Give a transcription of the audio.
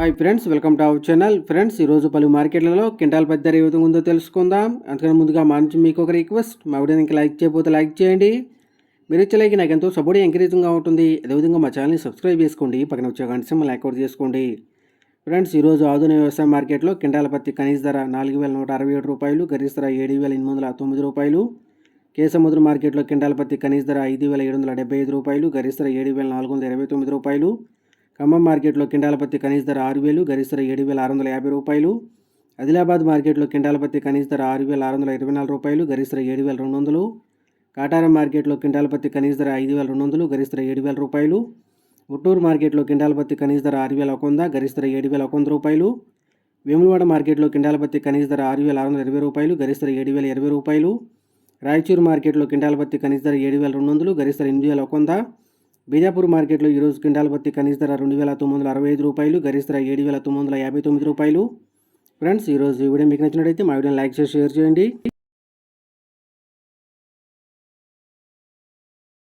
Hi friends welcome to our channel friends ఈరోజు పలు మార్కెట్లలో కింటాల్ పెద్ద ధర ఏ విధంగా ఉందో తెలుసుకుందాం. అందుకని ముందుగా మా నుంచి మీకు ఒక రిక్వెస్ట్ మా వీడియోని ఇంకా లైక్ చేయకపోతే లైక్ చేయండి. మీరు ఇచ్చే లైక్ నాకు ఎంతో సపోర్ట్ ఎంకరేజింగ్గా ఉంటుంది. అదేవిధంగా మా ఛానల్ని సబ్స్క్రైబ్ చేసుకోండి. పక్కన వచ్చే గంట మళ్ళీ లైక్ అవుట్ చేసుకోండి. ఫ్రెండ్స్ ఈరోజు ఆధునిక వ్యవసాయ మార్కెట్లో కింటాల పత్తి కనీస ధర నాలుగు వేల నూట అరవై ఏడు రూపాయలు గరిష్ట ధర ఏడు వేల ఎనిమిది వందల తొమ్మిది రూపాయలు కేసముద్ర మార్కెట్లో కింటాల పత్తి కనీస ధర ఐదు వేల ఏడు వందల డెబ్బై ఐదు రూపాయలు గరిష్ట ధర ఏడు వేల నాలుగు వందల ఇరవై తొమ్మిది రూపాయలు ఖమ్మం మార్కెట్లో కిండాల పత్తి కనీస ధర ఆరు వేలు గరిష్ట ధర ఏడు వేల ఆరు వందల యాభై రూపాయలు. ఆదిలాబాద్ మార్కెట్లో కిండాల పత్తి కనీస ధర ఆరు వేల ఆరు వందల ఇరవై నాలుగు రూపాయలు గరిష్ట ధర ఏడు వేల రెండు వందలు. కాటారం మార్కెట్లో కిండాల పత్తి కనీస ధర ఐదు వేల రెండు వందలు గరిష్ట ధర ఏడు వేల రూపాయలు. గుంటూరు మార్కెట్లో కిండాల పత్తి కనీస ధర ఆరు వేల ఒక వంద గరిష్ట ధర ఏడు వేల ఒక వంద రూపాయలు. వేములవాడ మార్కెట్లో కిండాల పత్తి కనీస ధర ఆరు వేల ఆరు వందల ఇరవై రూపాయలు గరిష్ట ధర ఏడు వేల ఇరవై రూపాయలు. రాయచూరు మార్కెట్లో కిండాల పత్తి కనీస ధర ఏడు వేల రెండు వందలు గరిష్ట ధర ఎనిమిది వేల ఒక వంద. బీజాపూర్ మార్కెట్లో ఈరోజు క్వింటాల్ పత్తి కనీస ధర రెండు వేల తొమ్మిది వందల అరవై ఐదు రూపాయలు గరిష్ట ధర ఏడు వేల తొమ్మిది వందల యాభై తొమ్మిది రూపాయలు. ఫ్రెండ్స్ ఈరోజు ఈ వీడియో మీకు నచ్చినట్టయితే మా వీడియోని లైక్ చేసి షేర్ చేయండి.